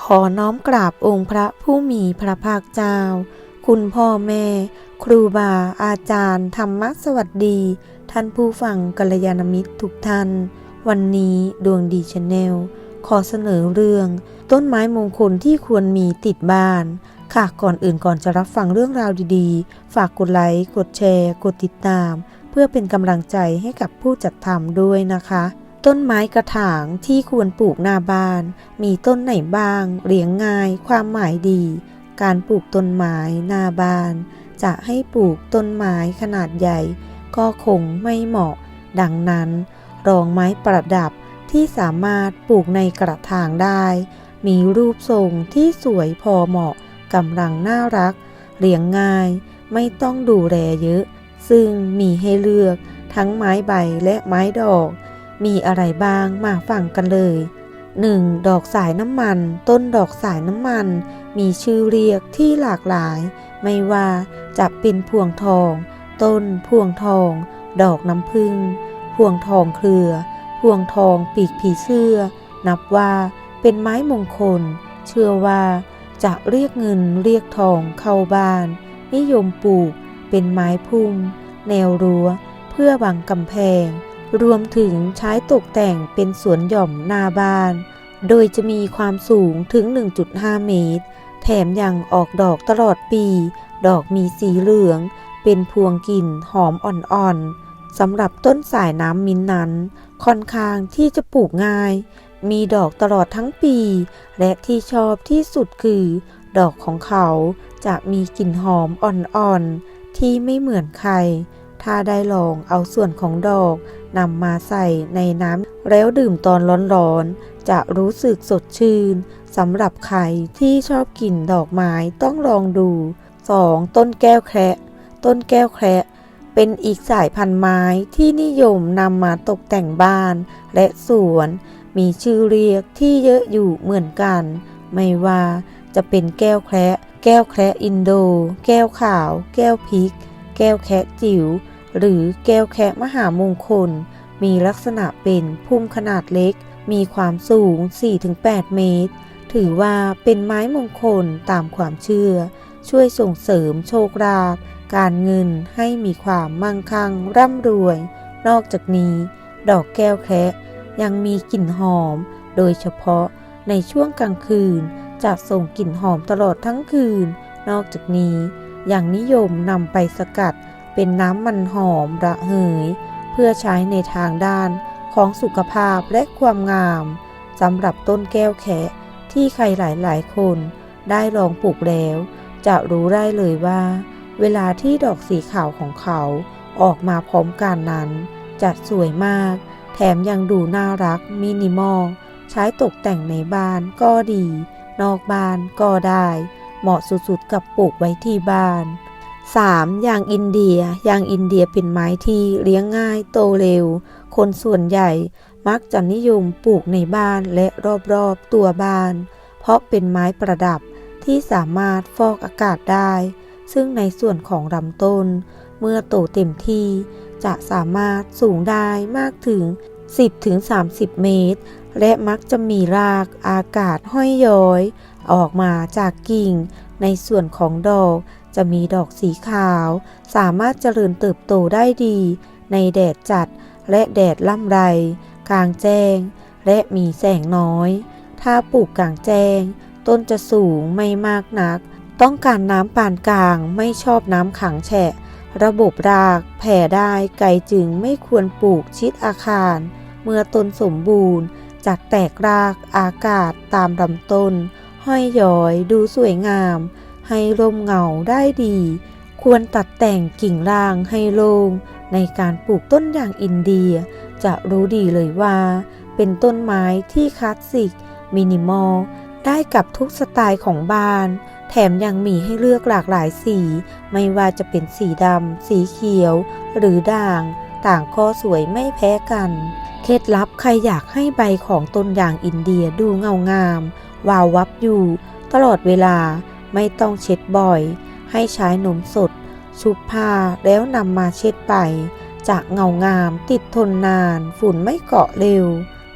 ขอน้อมกราบองค์พระผู้มีพระภาคเจ้า คุณพ่อแม่ ครูบาอาจารย์ ธรรมสวัสดี ท่านผู้ฟังกัลยาณมิตรทุกท่าน วันนี้ดวงดีชาแนลขอเสนอเรื่อง ต้นไม้มงคลที่ควรมีติดบ้านค่ะก่อนอื่นก่อนจะรับฟังเรื่องราวดีๆ ฝากกดไลค์ กดแชร์ กดติดตาม เพื่อเป็นกำลังใจให้กับผู้จัดทำด้วยนะคะ ต้นไม้กระถางที่ควรปลูกหน้าบ้าน มีต้นไหนบ้าง เลี้ยงง่าย ความหมายดี การปลูกต้นไม้หน้าบ้าน จะให้ปลูกต้นไม้ขนาดใหญ่ ก็คงไม่เหมาะ ดังนั้น รองไม้ประดับที่สามารถปลูกในกระถางได้ มีรูปทรงที่สวยพอเหมาะกำลังน่ารัก เลี้ยงง่าย ไม่ต้องดูแลเยอะ ซึ่งมีให้เลือกทั้งไม้ใบและไม้ดอก มีอะไรบ้างมาฟังกันเลย 1. ดอกสายน้ำมัน ต้นดอกสายน้ำมัน มีชื่อเรียกที่หลากหลาย ไม่ว่าจะเป็นพวงทอง ต้นพวงทอง ดอกน้ำผึ้งพวงทองเครือ พวงทองปีกผีเสื้อ นับว่าเป็นไม้มงคล เชื่อว่าจะเรียกเงินเรียกทองเข้าบ้าน นิยมปลูกเป็นไม้พุ่ม แนวรั้ว เพื่อบังกำแพง รวมถึงใช้ตกแต่งเป็นสวนหย่อมหน้าบ้าน โดยจะมีความสูงถึง 1.5 เมตร แถมยังออกดอกตลอดปี ดอกมีสีเหลือง เป็นพวงกลิ่นหอมอ่อนๆสำหรับต้นสายน้ำมิ้นนั้น ค่อนข้างที่จะปลูกง่าย มีดอกตลอดทั้งปี และที่ชอบที่สุดคือ ดอกของเขาจะมีกลิ่นหอมอ่อนๆที่ไม่เหมือนใคร ถ้าได้ลองเอาส่วนของดอกนำมาใส่ในน้ำแล้วดื่มตอนร้อนๆ จะรู้สึกสดชื่นสำหรับใครที่ชอบกลิ่นดอกไม้ต้องลองดู 2. ต้นแก้วแคระต้นแก้วแคระเป็นอีกสายพันธุ์ไม้ที่นิยมนำมาตกแต่งบ้านและสวน มีชื่อเรียกที่เยอะอยู่เหมือนกัน ไม่ว่าจะเป็นแก้วแคระแก้วแคระอินโด แก้วขาว แก้วพริก แก้วแคะจิ๋ว หรือแก้วแคะมหามงคล มีลักษณะเป็นพุ่มขนาดเล็ก มีความสูง 4-8 เมตร ถือว่าเป็นไม้มงคลตามความเชื่อ ช่วยส่งเสริมโชคลาภการเงินให้มีความมั่งคั่งร่ำรวย นอกจากนี้ ดอกแก้วแคะยังมีกลิ่นหอม โดยเฉพาะในช่วงกลางคืนจะส่งกลิ่นหอมตลอดทั้งคืน นอกจากนี้ยังนิยมนำไปสกัด เป็นน้ำมันหอมระเหย เพื่อใช้ในทางด้านของสุขภาพและความงามสำหรับต้นแก้วแคะที่ใครหลายๆ คนได้ลองปลูกแล้ว จะรู้ได้เลยว่า เวลาที่ดอกสีขาวของเขาออกมาพร้อมกันนั้นจะสวยมาก แถมยังดูน่ารักมินิมอล ใช้ตกแต่งในบ้านก็ดี นอกบ้านก็ได้ เหมาะสุดๆกับปลูกไว้ที่บ้าน 3. ยางอินเดียยางอินเดียเป็นไม้ที่เลี้ยงง่ายโตเร็ว คนส่วนใหญ่มักจะนิยมปลูกในบ้านและรอบๆตัวบ้าน เพราะเป็นไม้ประดับที่สามารถฟอกอากาศได้ ซึ่งในส่วนของลำต้น เมื่อโตเต็มที่จะสามารถสูงได้มากถึง 10-30 เมตร และมักจะมีรากอากาศห้อยย้อย ออกมาจากกิ่ง ในส่วนของดอก จะมีดอกสีขาว สามารถเจริญเติบโตได้ดี ในแดดจัดและแดดล่ำไร กลางแจ้ง และมีแสงน้อย ถ้าปลูกกลางแจ้ง ต้นจะสูงไม่มากนัก ต้องการน้ำปานกลางไม่ชอบน้ำขังแฉะ ระบบรากแผ่ได้ไกลจึงไม่ควรปลูกชิดอาคาร เมื่อต้นสมบูรณ์จัดแตกรากอากาศตามลำต้น ห้อยย้อยดูสวยงาม ให้ร่มเงาได้ดี ควรตัดแต่งกิ่งร่างให้โล่งในการปลูกต้นอย่างอินเดีย จะรู้ดีเลยว่า เป็นต้นไม้ที่คลาสสิก มินิมอล ได้กับทุกสไตล์ของบ้าน แถมยังมีให้เลือกหลากหลายสี ไม่ว่าจะเป็นสีดำ สีเขียว หรือด่าง ต่างก็สวยไม่แพ้กัน เคล็ดลับใครอยากให้ใบของต้นอย่างอินเดียดูเงางาม วาววับอยู่ ตลอดเวลา ไม่ต้องเช็ดบ่อย ให้ใช้นมสดชุบผ้าแล้วนำมาเช็ดไปจะเงางามติดทนนานฝุ่นไม่เกาะเร็ว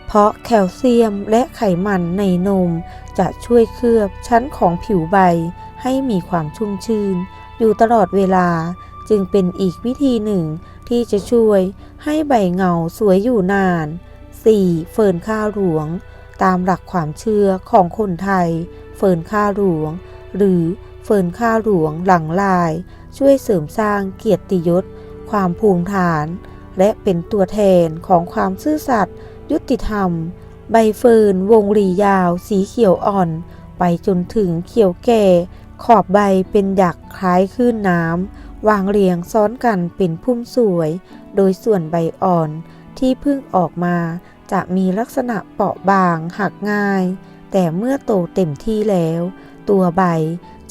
เพราะแคลเซียมและไขมันในนมจะช่วยเคลือบชั้นของผิวใบ ให้มีความชุ่มชื่นอยู่ตลอดเวลาจึงเป็นอีกวิธีหนึ่งที่จะช่วยให้ใบเงาสวยอยู่นาน 4. เฟิร์นข้าวหลวง ตามหลักความเชื่อของคนไทย เฟิร์นข้าวหลวง หรือเฟิร์นข้าวหลวงหลังลาย ช่วยเสริมสร้างเกียรติยศ ความภูมิฐาน และเป็นตัวแทนของความซื่อสัตย์ยุติธรรม ใบเฟิร์นวงรียาว สีเขียวอ่อน ไปจนถึงเขียวแก่ ขอบใบเป็นหยักคล้ายคลื่นน้ำ วางเรียงซ้อนกันเป็นพุ่มสวย โดยส่วนใบอ่อนที่เพิ่งออกมาจะมีลักษณะเปราะบางหักง่าย แต่เมื่อโตเต็มที่แล้ว ตัวใบ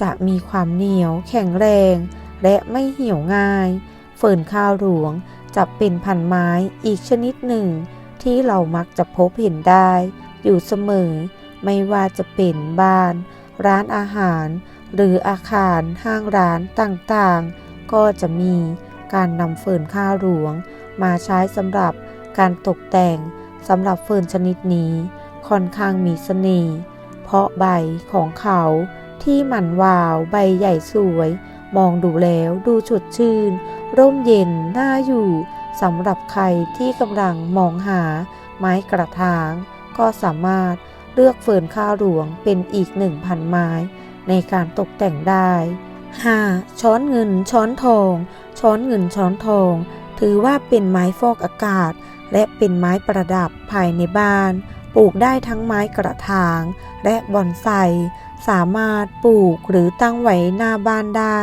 จะมีความเหนียวแข็งแรง และไม่เหี่ยวง่าย เฟิร์นข้าวหลวงจะเป็นพันไม้อีกชนิดหนึ่ง ที่เรามักจะพบเห็นได้ อยู่เสมอ ไม่ว่าจะเป็นบ้าน ร้านอาหาร หรืออาคารห้างร้านต่างๆ ก็จะมีการนำเฟิร์นข้าวหลวง มาใช้สำหรับการตกแต่งสำหรับเฟิร์นชนิดนี้ ค่อนข้างมีเสน่ห์ เพราะใบของเขาที่หมันวาวใบใหญ่สวย มองดูแล้วดูสดชื่น ร่มเย็นน่าอยู่สำหรับใครที่กำลังมองหาไม้กระถาง ก็สามารถเลือกเฟิร์นข้าวหลวงเป็นอีกหนึ่งพันไม้ ในการตกแต่งได้ 5. ช้อนเงินช้อนทอง ช้อนเงินช้อนทอง ถือว่าเป็นไม้ฟอกอากาศ และเป็นไม้ประดับภายในบ้าน ปลูกได้ทั้งไม้กระถาง และบอนไซสามารถปลูกหรือตั้งไว้หน้าบ้านได้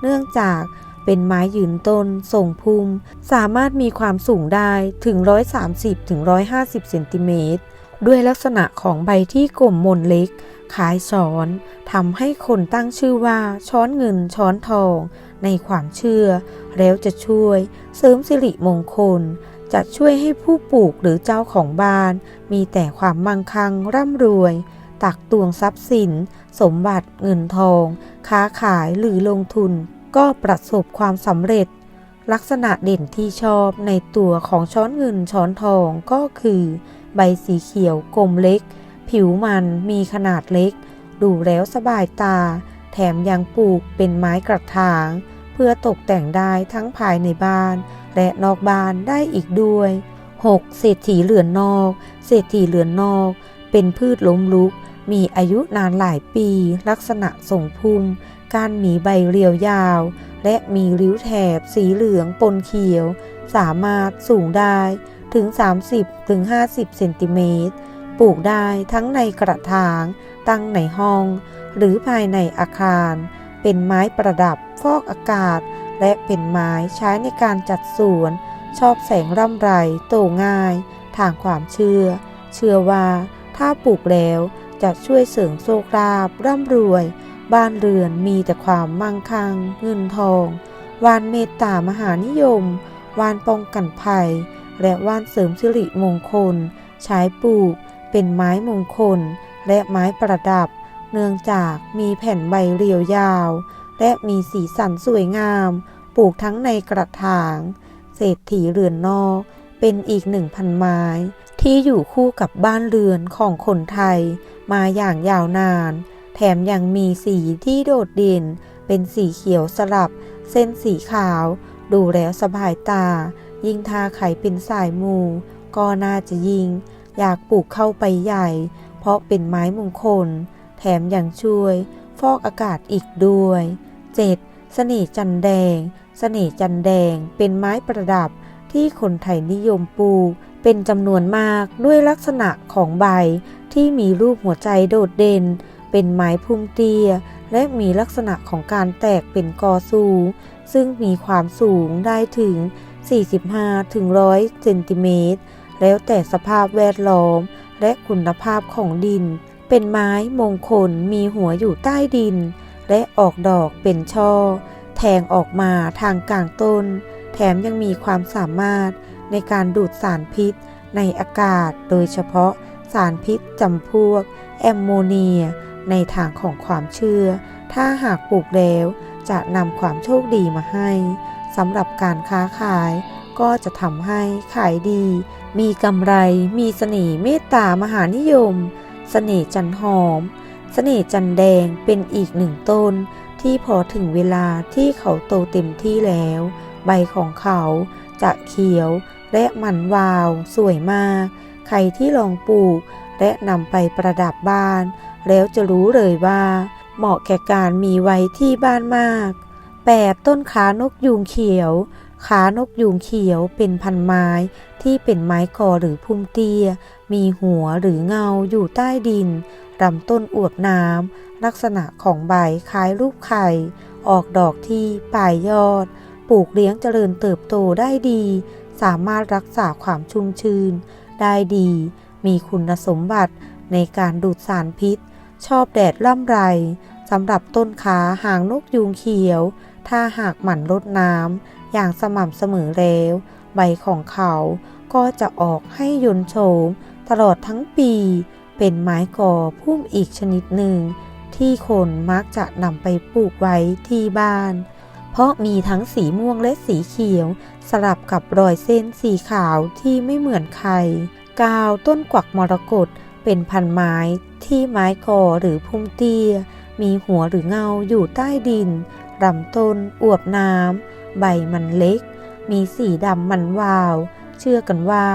เนื่องจากเป็นไม้ยืนต้นส่งพุ่ม สามารถมีความสูงได้ถึง 130ถึง150 เซนติเมตร ด้วยลักษณะของใบที่กลมมนเล็กคล้ายช้อนทำให้คนตั้งชื่อว่าช้อนเงินช้อนทอง ในความเชื่อ แล้วจะช่วยเสริมสิริมงคล จะช่วยให้ผู้ปลูกหรือเจ้าของบ้าน มีแต่ความมั่งคั่งร่ำรวย ตักตวงทรัพย์สิน สมบัติเงินทอง ค้าขายหรือลงทุน ก็ประสบความสำเร็จ ลักษณะเด่นที่ชอบในตัวของช้อนเงินช้อนทองก็คือ ใบสีเขียวกลมเล็ก ผิวมันมีขนาดเล็ก ดูแล้วสบายตา แถมยังปลูกเป็นไม้กระถาง เพื่อตกแต่งได้ทั้งภายในบ้านและนอกบ้านได้อีกด้วย 6. เศรษฐีเหลือนนอก เศรษฐีเหลือนนอก เป็นพืชล้มลุก มีอายุนานหลายปี ลักษณะส่งพุ่มการมีใบเรียวยาว และมีริ้วแถบสีเหลืองปนเขียว สามารถสูงได้ถึง 30-50ถึง50เซนติเมตร ปลูกได้ทั้งในกระถาง ตั้งในห้อง หรือภายในอาคาร เป็นไม้ประดับฟอกอากาศ และเป็นไม้ใช้ในการจัดสวน ชอบแสงร่ำไร โตง่าย ทางความเชื่อ เชื่อว่าถ้าปลูกแล้วจะช่วยเสริมโชคลาภร่ำรวย บ้านเรือนมีแต่ความมั่งคั่งเงินทอง วานเมตตามหานิยม วานป้องกันภัย และวานเสริมสิริมงคล ใช้ปลูก เป็นไม้มงคล และไม้ประดับ เนื่องจากมีแผ่นใบเรียวยาว และมีสีสันสวยงาม ปลูกทั้งในกระถาง เศรษฐีเรือนนอก เป็นอีกหนึ่งพันไม้ ที่อยู่คู่กับบ้านเรือนของคนไทย มาอย่างยาวนาน แถมยังมีสีที่โดดเด่น เป็นสีเขียวสลับ เส้นสีขาว ดูแล้วสบายตา ยิ่งทาไขเป็นสายมู ก็น่าจะยิ่งอยากปลูกเข้าไปใหญ่ เพราะเป็นไม้มงคล แถมยังช่วยฟอกอากาศอีกด้วย 7. เสน่ห์จันแดงเสน่ห์จันแดงเป็นไม้ประดับที่คนไทยนิยมปลูกเป็นจำนวนมากด้วยลักษณะของใบที่มีรูปหัวใจโดดเด่น เป็นไม้พุ่มเตี้ย และมีลักษณะของการแตกเป็นกอสูง ซึ่งมีความสูงได้ถึง 45ถึง100เซนติเมตร แล้วแต่สภาพแวดล้อมและคุณภาพของดิน เป็นไม้มงคลมีหัวอยู่ใต้ดิน และออกดอกเป็นช่อ แทงออกมาทางกลางต้น แถมยังมีความสามารถในการดูดสารพิษในอากาศ โดยเฉพาะสารพิษจำพวก แอมโมเนีย ในทางของความเชื่อ ถ้าหากปลูกแล้วจะนำความโชคดีมาให้สำหรับการค้าขายก็จะทำให้ขายดี มีกำไร มีเสน่ห์เมตตามหานิยม เสน่ห์จันหอม เสน่ห์จันแดงเป็นอีกหนึ่งต้นที่พอถึงเวลาที่เขาโตเต็มที่แล้ว ใบของเขาจะเขียวและมันวาว สวยมาก ใครที่ลองปลูก และนำไปประดับบ้าน แล้วจะรู้เลยว่า เหมาะแก่การมีไว้ที่บ้านมาก 8. ต้นขานกยูงเขียว ขานกยูงเขียวเป็นพันไม้ที่เป็นไม้กอหรือพุ่มเตี้ย มีหัวหรือเงาอยู่ใต้ดิน ลำต้นอวบน้ำลักษณะของใบคล้ายรูปไข่ ออกดอกที่ปลายยอด ปลูกเลี้ยงเจริญเติบโตได้ดี สามารถรักษาความชุ่มชื้น ได้ดี มีคุณสมบัติในการดูดสารพิษ ชอบแดดล่ำไรสำหรับต้นขาหางนกยูงเขียว ถ้าหากหมั่นรดน้ำอย่างสม่ำเสมอแล้ว ใบของเขาก็จะออกให้ยนโฉมตลอดทั้งปี เป็นไม้ก่อพุ่มอีกชนิดหนึ่ง ที่คนมักจะนำไปปลูกไว้ที่บ้าน เพราะมีทั้งสีม่วงและสีเขียว สลับกับรอยเส้นสีขาวที่ไม่เหมือนใคร กาวต้นกวักมรกตเป็นพันไม้ที่ไม้กอหรือพุ่มเตี้ย มีหัวหรือเงาอยู่ใต้ดินลำต้นอวบน้ำ ใบมันเล็ก มีสีดำมันวาว เชื่อกันว่า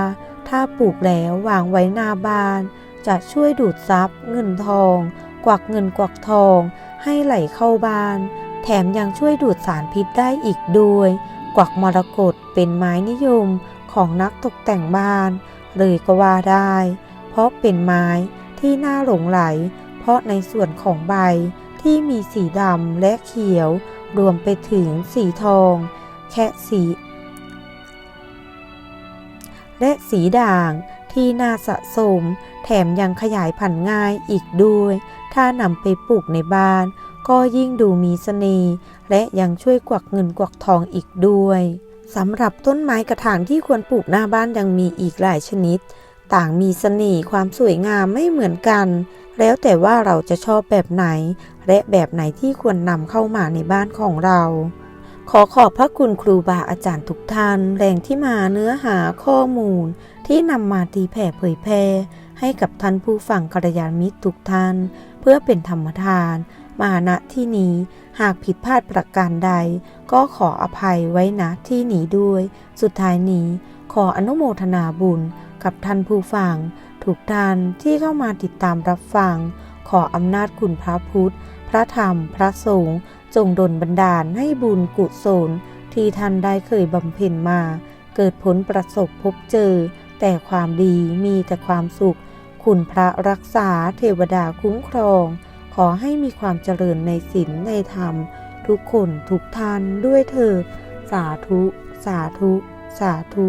ถ้าปลูกแล้ววางไว้หน้าบ้าน จะช่วยดูดซับเงินทอง กวักเงินกวักทอง ให้ไหลเข้าบ้าน แถมยังช่วยดูดสารพิษได้อีกด้วย กวักมรกตเป็นไม้นิยมของนักตกแต่งบ้าน เลยก็ว่าได้ เพราะเป็นไม้ที่น่าหลงไหล เพราะในส่วนของใบที่มีสีดำและเขียว รวมไปถึงสีทอง แค่สี และสีด่าง ที่น่าสะสม แถมยังขยายพันธุ์ง่ายอีกด้วย ถ้านำไปปลูกในบ้าน ก็ยิ่งดูมีเสน่ห์และยังช่วยกวักเงินกวักทองอีกด้วยสำหรับต้นไม้กระถางที่ควรปลูกหน้าบ้านยังมีอีกหลายชนิด ต่างมีเสน่ห์ความสวยงามไม่เหมือนกัน แล้วแต่ว่าเราจะชอบแบบไหน และแบบไหนที่ควรนำเข้ามาในบ้านของเรา ขอขอบพระคุณครูบาอาจารย์ทุกท่านแหล่งที่มาเนื้อหาข้อมูล ที่นำมาตีแผ่เผยแพร่ให้กับท่านผู้ฟังกัลยาณมิตรทุกท่าน เพื่อเป็นธรรมทาน มาณที่นี้หากผิดพลาดประการใด ก็ขออภัยไว้ณที่นี้ด้วย สุดท้ายนี้ ขออนุโมทนาบุญกับท่านผู้ฟังทุกท่านที่เข้ามาติดตามรับฟัง ขออำนาจคุณพระพุทธ พระธรรม พระสงฆ์ จงดลบันดาลให้บุญกุศลที่ท่านได้เคยบำเพ็ญมา เกิดผลประสบพบเจอ แต่ความดีมีแต่ความสุข คุณพระรักษาเทวดาคุ้มครอง ขอให้มีความเจริญในศีลในธรรม ทุกคนทุกท่านด้วยเถิดสาธุ สาธุ สาธุ